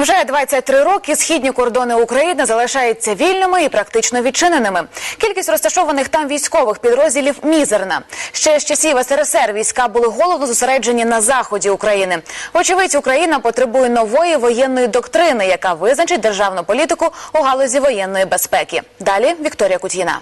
Вже 23 роки східні кордони України залишаються вільними і практично відчиненими. Кількість розташованих там військових підрозділів мізерна. Ще з часів СРСР війська були головно зосереджені на заході України. Вочевидь, Україна потребує нової воєнної доктрини, яка визначить державну політику у галузі воєнної безпеки. Далі Вікторія Кут'їна.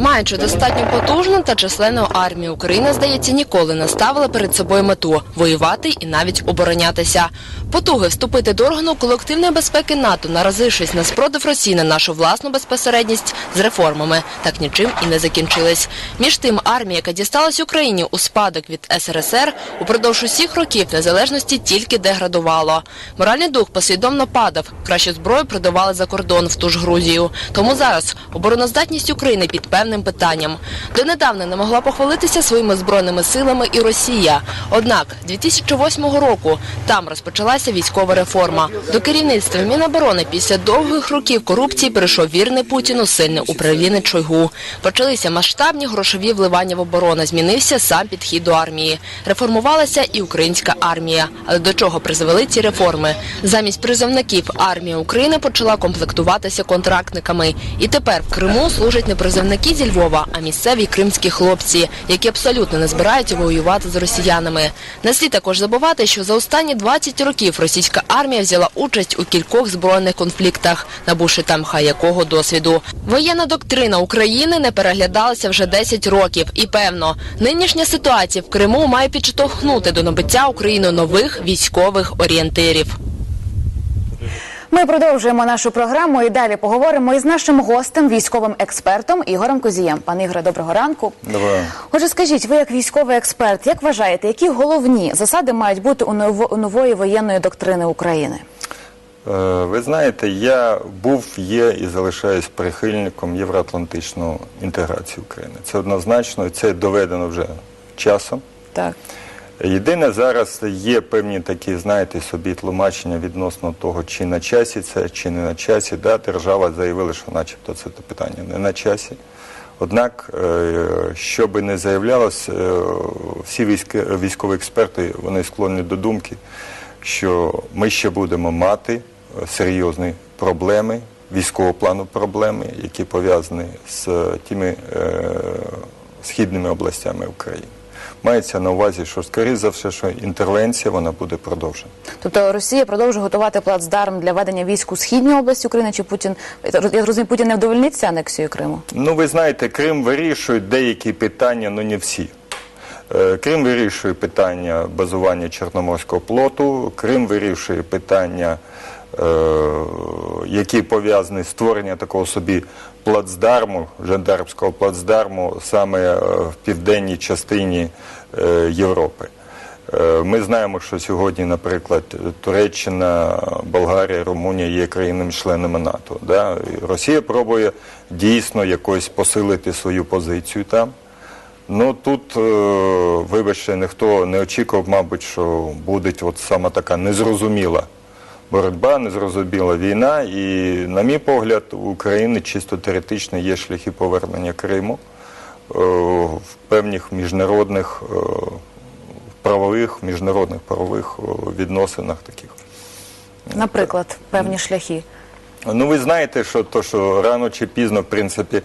Маючи достатньо потужну та численну армію, Україна, здається, ніколи не ставила перед собою мету воювати і навіть оборонятися. Потуги вступити до органу колективної безпеки НАТО, наразившись на спротив Росії на нашу власну безпосередність з реформами, так нічим і не закінчились. Між тим, армія, яка дісталась Україні у спадок від СРСР, упродовж усіх років незалежності тільки деградувало. Моральний дух послідовно падав. Кращу зброю продавали за кордон в ту ж Грузію. Тому зараз обороноздатність України під певним питанням. Донедавна не могла похвалитися своїми збройними силами і Росія. Однак 2008 року там розпочалася військова реформа. До керівництва Міноборони після довгих років корупції перейшов вірний Путіну сильний управлінець Шойгу. Почалися масштабні грошові вливання в оборону. Змінився сам підхід до армії. Реформувалася і українська армія. Але до чого призвели ці реформи? Замість призовників армія України почала комплектуватися контрактниками. І тепер в Криму служать не призовники зі Львова, а місцеві кримські хлопці, які абсолютно не збираються воювати з росіянами. Не слід також забувати, що за останні 20 років російська армія взяла участь у кількох збройних конфліктах, набувши там хай якого досвіду. Воєнна доктрина України не переглядалася вже 10 років. І певно, нинішня ситуація в Криму має підштовхнути до набуття Україною нових військових орієнтирів. Ми продовжуємо нашу програму і далі поговоримо із нашим гостем, військовим експертом Ігорем Козієм. Пане Ігоре, доброго ранку. Доброго. Отже, скажіть, ви як військовий експерт, як вважаєте, які головні засади мають бути у ново- у нової воєнної доктрини України? Е, Ви знаєте, я був, є і залишаюсь прихильником євроатлантичної інтеграції України. Це однозначно, це доведено вже часом. Так. Єдине, зараз є певні такі, знаєте, собі тлумачення відносно того, чи на часі це, чи не на часі. Да, держава заявила, що начебто це питання не на часі. Однак, е, що би не заявлялось, е, всі військ- військові експерти вони склонні до думки, що ми ще будемо мати е, серйозні проблеми, військового плану проблеми, які пов'язані з тими східними областями України. Мається на увазі, що скоріше за все, що інтервенція вона буде продовжена. Тобто Росія продовжує готувати плацдарм для ведення військ у східній області України, чи Путін я розумію, Путін не вдовольниться анексією Криму? Ну, ви знаєте, Крим вирішує деякі питання, але не всі. Е, Крим вирішує питання базування Чорноморського флоту, Крим вирішує питання, які пов'язані з створення такого собі плацдарму, жандармського плацдарму саме е, в південній частині е, Європи. Е, Ми знаємо, що сьогодні, наприклад, Туреччина, Болгарія, Румунія є країнами-членами НАТО. Да? Росія пробує дійсно якось посилити свою позицію там. Ну тут, е, вибачте, ніхто не очікував, мабуть, що буде от саме така незрозуміла боротьба, незрозуміла війна. І, на мій погляд, у України чисто теоретично є шляхи повернення Криму е, в певних міжнародних е, правових, міжнародних правових е, відносинах таких. Наприклад, певні шляхи. Ну, ви знаєте, що то, що рано чи пізно, в принципі,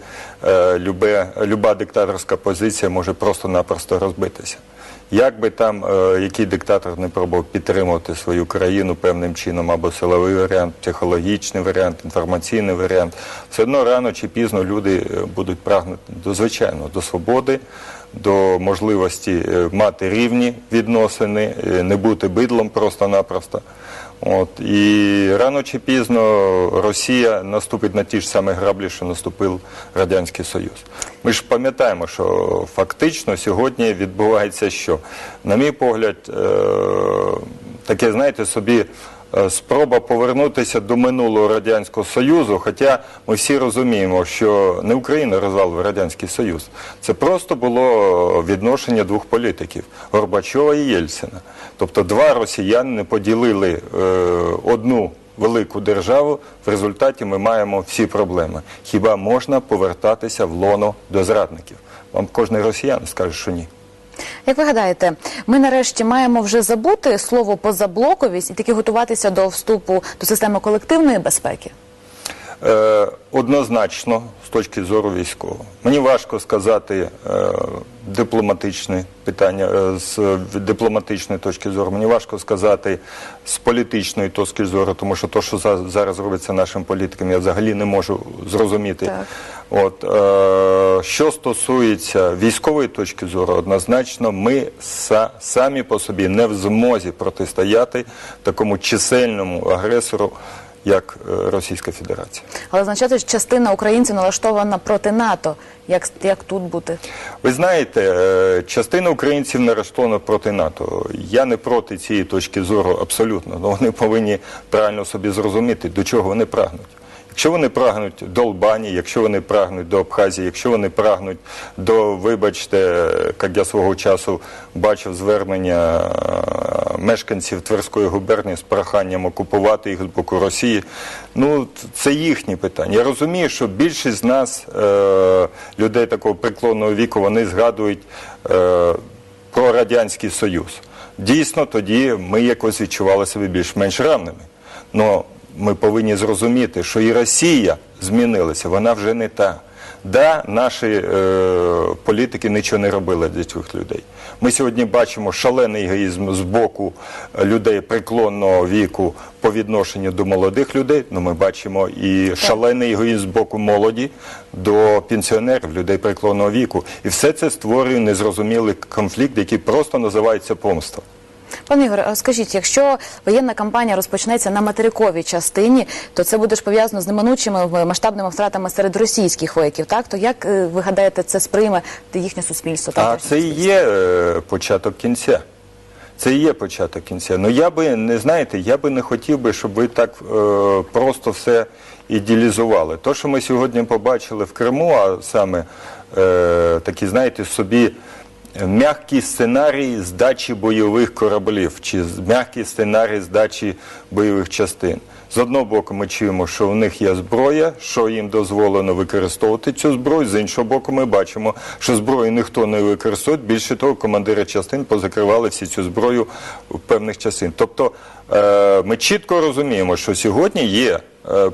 любе, люба диктаторська позиція може просто-напросто розбитися. Як би там е, який диктатор не пробував підтримувати свою країну певним чином, або силовий варіант, психологічний варіант, інформаційний варіант, все одно рано чи пізно люди е, будуть прагнути до звичайно до свободи, до можливості е, мати рівні відносини, е, не бути бидлом просто-напросто. От і рано чи пізно Росія наступить на ті ж самі граблі, що наступив Радянський Союз. Ми ж пам'ятаємо, що фактично сьогодні відбувається що, на мій погляд, е, таке, знаєте, собі спроба повернутися до минулого Радянського Союзу, хоча ми всі розуміємо, що не Україна розвалила Радянський Союз. Це просто було відношення двох політиків Горбачова і Єльцина. Тобто два росіяни поділили е, одну велику державу, в результаті ми маємо всі проблеми. Хіба можна повертатися в лоно до зрадників? Вам кожен росіян скаже, що ні. Як ви гадаєте, ми нарешті маємо вже забути слово позаблоковість і таки готуватися до вступу до системи колективної безпеки? Е, однозначно, з точки зору військового. Мені важко сказати е, дипломатичне питання е, з дипломатичної точки зору. Мені важко сказати з політичної точки зору, тому що то, що за- зараз робиться нашим політикам, я взагалі не можу зрозуміти. Так. От е, що стосується військової точки зору, однозначно, ми са, самі по собі не в змозі протистояти такому чисельному агресору, як е, Російська Федерація. Але означає, що частина українців налаштована проти НАТО. Як, як тут бути? Ви знаєте, е, частина українців налаштована проти НАТО. Я не проти цієї точки зору абсолютно, але вони повинні правильно собі зрозуміти, до чого вони прагнуть. Якщо вони прагнуть до Албанії, якщо вони прагнуть до Абхазії, якщо вони прагнуть до, вибачте, як я свого часу бачив звернення е, мешканців Тверської губернії з проханням окупувати їх з боку Росії, ну це їхні питання. Я розумію, що більшість з нас, е, людей такого преклонного віку, вони згадують е, про Радянський Союз. Дійсно, тоді ми якось відчували себе більш-менш равними. Но ми повинні зрозуміти, що і Росія змінилася, вона вже не та. Да, наші е, політики нічого не робили для цих людей. Ми сьогодні бачимо шалений егоїзм з боку людей преклонного віку по відношенню до молодих людей. Ну ми бачимо і шалений егоїзм з боку молоді до пенсіонерів, людей преклонного віку. І все це створює незрозумілий конфлікт, який просто називається помста. Пане Ігоре, а скажіть, якщо воєнна кампанія розпочнеться на материковій частині, то це буде ж пов'язано з неминучими масштабними втратами серед російських вояків. Так то як е, ви гадаєте, це сприйме їхнє суспільство? А це і є е, початок кінця. Це і є початок кінця. Ну я би не знаєте, я би не хотів би, щоб ви так е, просто все ідеалізували. То, що ми сьогодні побачили в Криму, а саме е, такі, знаєте, собі м'який сценарій здачі бойових кораблів чи м'який сценарій здачі бойових частин. З одного боку, ми чуємо, що в них є зброя, що їм дозволено використовувати цю зброю. З іншого боку, ми бачимо, що зброю ніхто не використовує. Більше того, командири частин позакривали всі цю зброю в певних частин. Тобто е, ми чітко розуміємо, що сьогодні є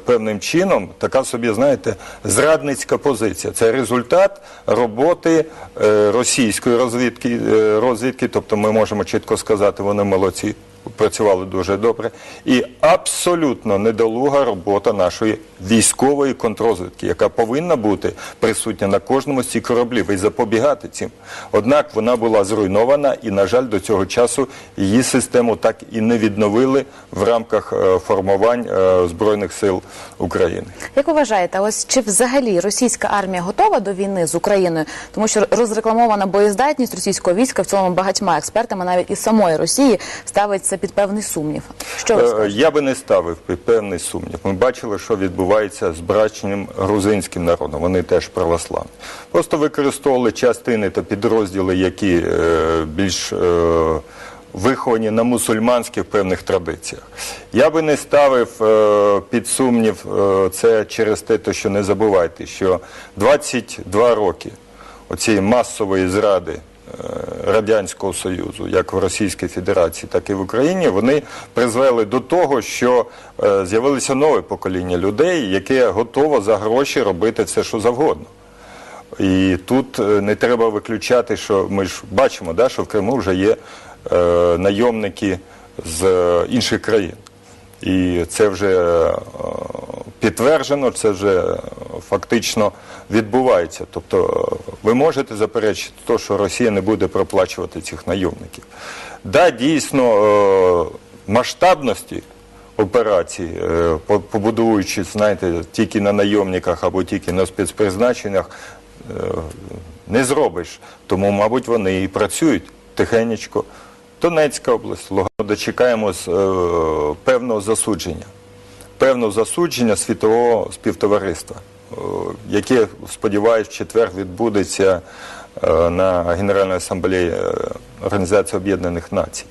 певним чином така собі, знаєте, зрадницька позиція. Це результат роботи е, російської розвідки, е, розвідки. Тобто ми можемо чітко сказати, вони молодці. Працювали дуже добре, і абсолютно недолуга робота нашої військової контрозвідки, яка повинна бути присутня на кожному з цих кораблів і запобігати цим. Однак вона була зруйнована, і, на жаль, до цього часу її систему так і не відновили в рамках е, формувань е, збройних сил України. Як ви вважаєте, ось чи взагалі російська армія готова до війни з Україною? Тому що розрекламована боєздатність російського війська в цілому багатьма експертами, навіть із самої Росії, ставить це під певний сумнів. Що ви Е, скажете? Я би не ставив під певний сумнів. Ми бачили, що відбувається з брачним грузинським народом. Вони теж православні. Просто використовували частини та підрозділи, які е, більш е, виховані на мусульманських певних традиціях. Я би не ставив е, під сумнів е, це через те, що не забувайте, що 22 роки оцієї масової зради Радянського Союзу, як в Російській Федерації, так і в Україні, вони призвели до того, що е, з'явилося нове покоління людей, яке готово за гроші робити все, що завгодно. І тут е, не треба виключати, що ми ж бачимо, да, що в Криму вже є е, найомники з е, інших країн. І це вже е, підтверджено, це вже фактично відбувається. Тобто ви можете заперечити те, що Росія не буде проплачувати цих найомників. Да, дійсно, е, масштабності операції, е, по- побудуючи, знаєте, тільки на найомниках або тільки на спецпризначеннях, е, не зробиш. Тому, мабуть, вони і працюють тихенечко. Донецька область, Луганська. Дочекаємось е, певного засудження, певного засудження світового співтовариства, е, яке, сподіваюсь, в четвер відбудеться е, на Генеральній асамблеї е, Організації Об'єднаних Націй.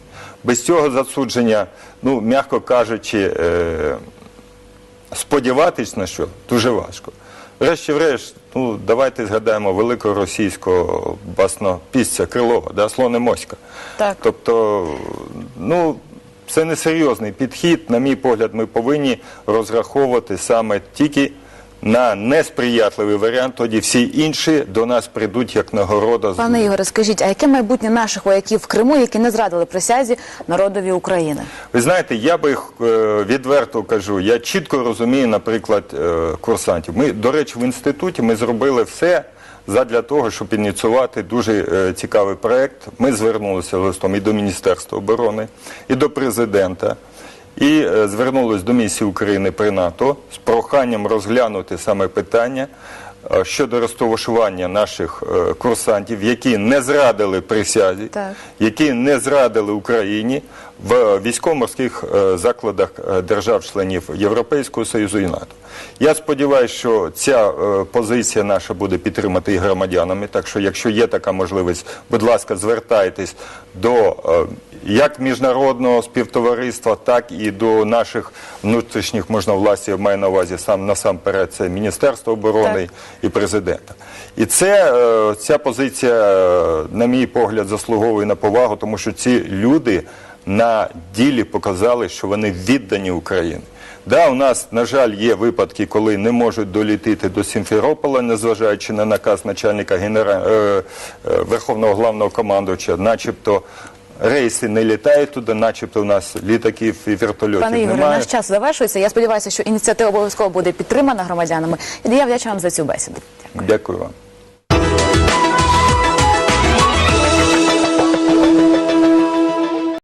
Без цього засудження, ну, м'яко кажучи, сподіватись на що дуже важко. Врешті-врешт, ну давайте згадаємо великого російського баснопісця Крилова, да, слоне Моська. Так. Тобто, ну. Це несерйозний підхід. На мій погляд, ми повинні розраховувати саме тільки на несприятливий варіант. Тоді всі інші до нас прийдуть як нагорода. Пане Ігоре, скажіть, а яке майбутнє наших вояків в Криму, які не зрадили присязі народові України? Ви знаєте, я би е, відверто кажу, я чітко розумію, наприклад, е, курсантів. Ми, до речі, в інституті ми зробили все задля того, щоб ініціювати дуже е, цікавий проект. Ми звернулися листом і до Міністерства оборони, і до президента. І е, звернулись до місії України при НАТО з проханням розглянути саме питання щодо розташування наших е, курсантів, які не зрадили присязі, Так. які не зрадили Україні в військово-морських е, закладах е, держав-членів Європейського Союзу і НАТО. Я сподіваюся, що ця е, позиція наша буде підтримати і громадянами. Так що, якщо є така можливість, будь ласка, звертайтесь до е, як міжнародного співтовариства, так і до наших внутрішніх можновластів, маю на увазі сам насамперед це Міністерство оборони Так. і президента. І це, е, ця позиція, е, на мій погляд, заслуговує на повагу, тому що ці люди на ділі показали, що вони віддані Україні. Да, у нас, на жаль, є випадки, коли не можуть долітити до Сімферополя, незважаючи на наказ начальника генера... е, Верховного главного командувача, начебто рейси не літають туди, начебто у нас літаків і вертольотів Пане Ігоре, немає. наш час завершується. Я сподіваюся, що ініціатива обов'язково буде підтримана громадянами. І я вдячна вам за цю бесіду. Дякую вам.